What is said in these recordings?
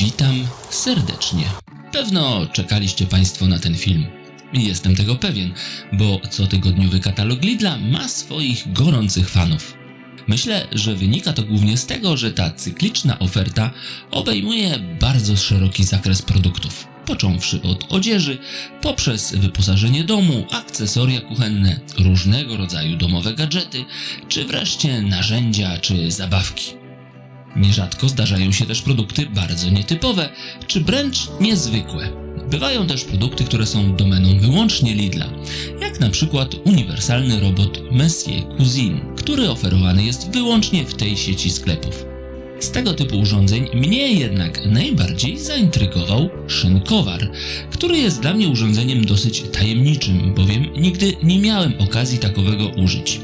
Witam serdecznie. Pewno czekaliście Państwo na ten film. Jestem tego pewien, bo cotygodniowy katalog Lidla ma swoich gorących fanów. Myślę, że wynika to głównie z tego, że ta cykliczna oferta obejmuje bardzo szeroki zakres produktów. Począwszy od odzieży, poprzez wyposażenie domu, akcesoria kuchenne, różnego rodzaju domowe gadżety, czy wreszcie narzędzia czy zabawki. Nierzadko zdarzają się też produkty bardzo nietypowe, czy wręcz niezwykłe. Bywają też produkty, które są domeną wyłącznie Lidla, jak na przykład uniwersalny robot Messier Cuisine, który oferowany jest wyłącznie w tej sieci sklepów. Z tego typu urządzeń mnie jednak najbardziej zaintrygował szynkowar, który jest dla mnie urządzeniem dosyć tajemniczym, bowiem nigdy nie miałem okazji takowego użyć.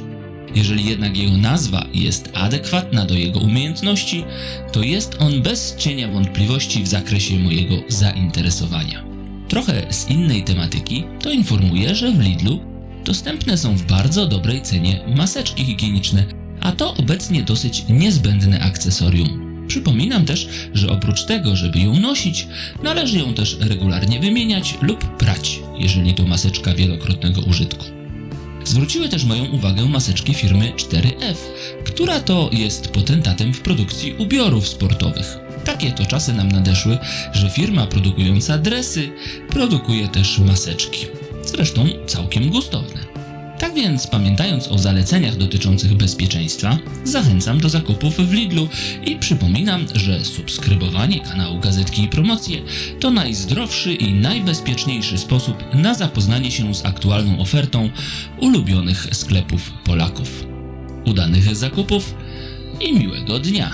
Jeżeli jednak jego nazwa jest adekwatna do jego umiejętności, to jest on bez cienia wątpliwości w zakresie mojego zainteresowania. Trochę z innej tematyki to informuję, że w Lidlu dostępne są w bardzo dobrej cenie maseczki higieniczne, a to obecnie dosyć niezbędne akcesorium. Przypominam też, że oprócz tego, żeby ją nosić, należy ją też regularnie wymieniać lub prać, jeżeli to maseczka wielokrotnego użytku. Zwróciły też moją uwagę maseczki firmy 4F, która to jest potentatem w produkcji ubiorów sportowych. Takie to czasy nam nadeszły, że firma produkująca dresy produkuje też maseczki. Zresztą całkiem gustowne. Tak więc, pamiętając o zaleceniach dotyczących bezpieczeństwa, zachęcam do zakupów w Lidlu i przypominam, że subskrybowanie kanału Gazetki i Promocje to najzdrowszy i najbezpieczniejszy sposób na zapoznanie się z aktualną ofertą ulubionych sklepów Polaków. Udanych zakupów i miłego dnia!